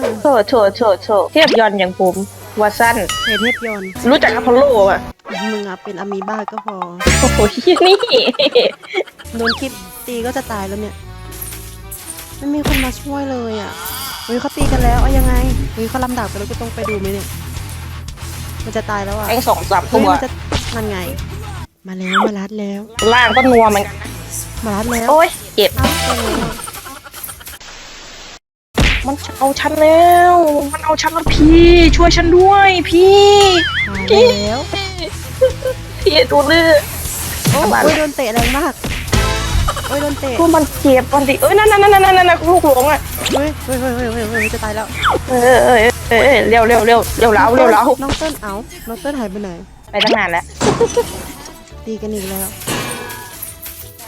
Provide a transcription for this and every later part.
ษโทษโทษโทษเทียบยอนอย่างผมว่าสั้นเทเทพยนต์รู้จักอพอลโลอะมึงอะเป็นอะมีบ้าก็พอโอ้โหนี่โดนคลิปตีก็จะตายแล้วเนี่ย ไม่มีคนมาช่วยเลยอะเฮ้ยเขาตีกันแล้วเอายังไงเฮ้ยเขาลำดาบกันแล้วก็ต้องไปดูไหมเนี่ย มันจะตายแล้วอะแองสองสามเฮ้ตัยวมันจะมันไง มาแล้วมาลัดแล้ว ล่างก็นัวเหมือนกันมาลัดแล้วโอ้ยเจ็บ เอ้าเป็นไง อะมันเอาฉันแล้ว มันเอาฉันแล้วพี่ ช่วยฉันด้วยพี่ตายแล้วพี่ดูเลือดโอ้บ้าโอ้ยโดนเตะแรงมากโอ้ยโดนเตะพวกมันเจ็บมันดิเอ้ยนั่นนั่นนั่นนั่นนั่นลูกหลงอะเฮ้ยเฮ้ยเฮ้ยเฮ้ยเฮ้ยเฮ้ยจะตายแล้วเออเออเออเออเออเร็วเร็วเร็วเร็วเล้าเร็วเล้าน้องเติ้ลเอาน้องเติ้ลหายไปไหนไปตั้งนานแล้วตีกันอีกแล้ว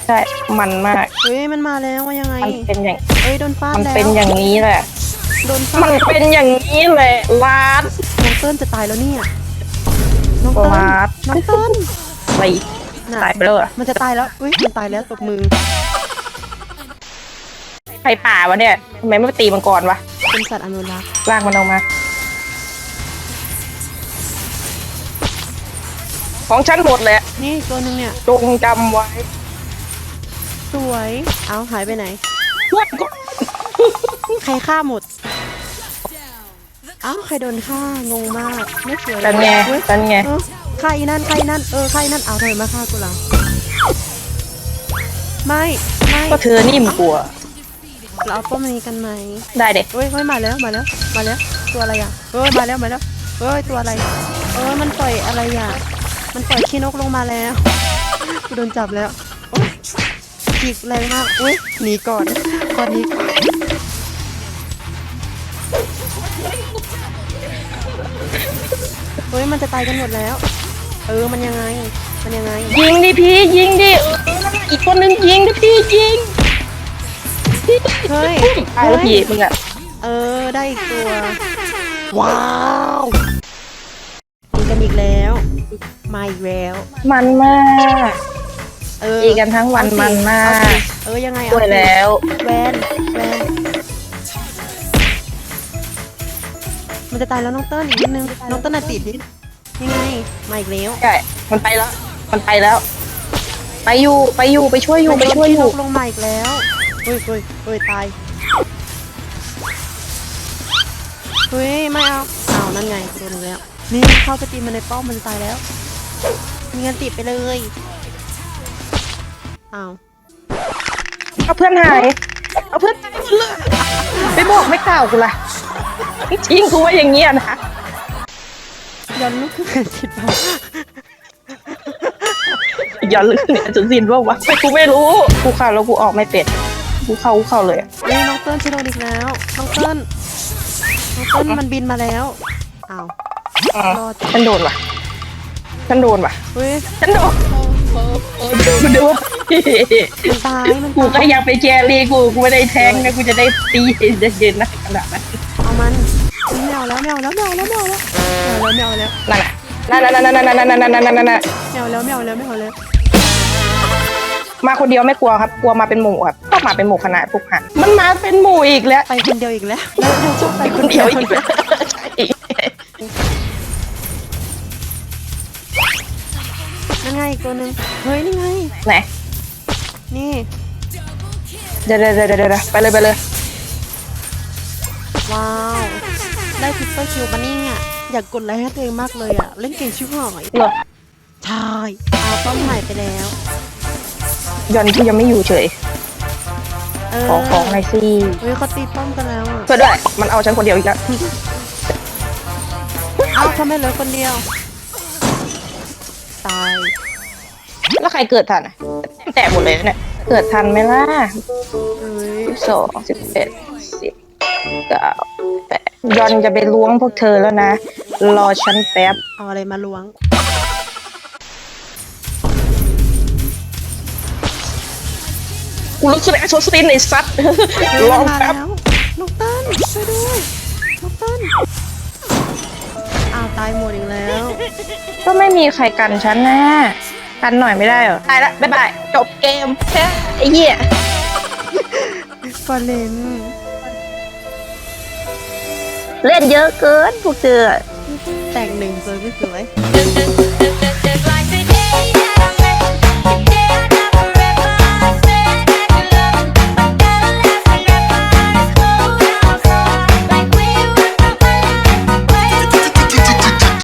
ใช่มันมากเฮ้ยมันมาแล้วว่ายังไงมันเป็นอย่างเฮ้ยโดนฟาดมันแล้วเป็นอย่างนี้แหละ โดนฟามันดเป็นอย่างนี้แหละลาดน้องเติ้ลจะตายแล้วเนี่ย น้องเติ้ลลาด น้องเติ้ลไปน่ะตายไปแล้วเหรอมันจะตายแล้ว อุ้ยมันตายแล้วตบมือ ใครป่าวะเนี่ยทำไมไม่ไปตีมันก่อนวะเป็นสัตว์อนุรักษ์ลากมันออกมา ของฉันหมดแหละนี่อีกตัวหนึ่งเนี่ย จงจำไว้สวย เอาหายไปไหนเพื่อนก็ใครฆ่าหมดเอ้าใครโดนฆ่างงมากไม่สวยเลยกันไงเว้ยกันไงเออใครนั่นใครนั่นเออใครนั่นเอาทำไมมาฆ่ากูล่ะไม่ไม่ก็เธอนิ่มกลัว เราเอาป้อมนี้กันไหมได้เด็กเฮ้ยเฮ้ยมาแล้วมาแล้วมาแล้วตัวอะไรอะเฮ้ยมาแล้วมาแล้วเฮ้ยตัวอะไรเออมันปล่อยอะไรอะมันปล่อยขี้นกลงมาแล้วกูโดนจับแล้วโอ๊ยจิกแรงมากอุ้ยหนีก่อนก่อนหนี้ เฮ้ยมันจะตายกันหมดแล้ว เออมันยังไง มันยังไง ยิงดิพี่ยิงดิเออนั่นน่ะอีกคนนึงยิงดิพี่ยิงเฮ้ยตายแล้วพี่มึงอะเออได้อีกตัว ว้าวตีกันอีกแล้วมาอีกแล้ว มันมากเออตีกันทั้งวันเอสิมันมากเอสิเออยังไงสวยเอาสิแล้ว แวนแวน มันจะตายแล้วน้องเติ้ลอีกนิดนึงน้องเติ้ลน่ะติดดิยังไงมาอีกแล้วใช่มันไปแล้ว มันไปแล้ว ไปอยู่ ไปอยู่ ไปช่วยอยู่ ไปช่วยอยู่มันโดนขี้นกลงมาอีกแล้วเฮ้ยเฮ้ยเฮ้ยตายเฮ้ยไม่เอาเอานั่นไงโดนอีกแล้ว นี่เข้าไปตีมันในป้อมมันตายแล้ว มีเงินติดไปเลยเอาเอาเพื่อนหาย เอาเพื่อนหายหมดเลยไปบอกไม่กล่าวกูล่ะ ทิ้งกูไว้อย่างเงี้ยนะย้อนลุกขึ้นมาติดเปล่าอย่าลืมเนี่ยจนสิ้นว่าวะไม่กูไม่รู้กูเข้าแล้วกูออกไม่เป็ดกูเข้ากูเข้าเลยอะเฮ้ยน้องเติ้ลจะโดนอีกแล้วน้องเติ้ลน้องเติ้ลมันบินมาแล้วอ้าวอ่ารอดฉันโดนว่ะฉันโดนว่ะเฮ้ยฉันโดนกูดูมันตายมันกูตาย ก็อยากไปแกรีกูกูไม่ได้แทงนะกูจะได้ตีจะเย็นนะขนาดนั้น เอามันไม่เอาแล้วไม่เอาแล้วไม่เอาแล้วไม่เอาแล้วไม่เอาแล้วไม่เอาแล้วนั่นน่ะนั่นน่ะนั่นน่ะนั่นน่ะนั่นน่ะนั่นน่ะนั่นน่ะไม่เอาแล้วไม่เอาแล้วไม่เอาแล้วมาคนเดียวไม่กลัวครับ กลัวมาเป็นหมู่ครับชอบมาเป็นหมู่คณะพวกหันมันมาเป็นหมู่อีกแล้วไปคนเดียวอีกแล้วแล้วเราชอบไปคนเดียวอีกแล้วนั่นไงอีกตัวหนึ่งเฮ้ยนี่ไงไหนนี่เดี๋ยวเดี๋ยวเดี๋ยวไปเลยไปเลย ว้าว ได้ทิปเปอร์คิวมานี่อะอยากกดไลค์ให้ตัวเองมากเลยอะ เล่นเก่งชิบหายเหรอใช่เอาป้อมหายไปแล้วยอนที่ยังไม่อยู่เฉย เออขอของหน่อยสิเฮ้ยเขาตีป้อมกันแล้วอะเพื่อด้วย มันเอาฉันคนเดียวอีกแล้ว เอ้าทำไมเหลือคนเดียว ตาย แล้วใครเกิดทันอะแตกหมดเลยเนี่ย เกิดทันไหมล่ะเฮ้ย สิบสองสิบเอ็ดสิบเก้าแปดยอนจะไปล้วงพวกเธอแล้วนะ รอฉันแป๊บ เอาอะไรมาล้วง กูรู้สึกไอ้โซสตินไอ้ซัดเฮ้ยลมัอนงมาแป๊บแล้วน้องเต้นช่วยด้วยน้องเต้นอ้าวตายหมดอีกแล้ว ก็ไม่มีใครกันฉันนะกันหน่อยไม่ได้เหรอ ตายละบ๊ายบาย จบเกมแค่ไอ้เหี้ยฟอร์เรน เล่นเยอะเกินพวกเธอแต่งหนึ่งสวยไม่สวย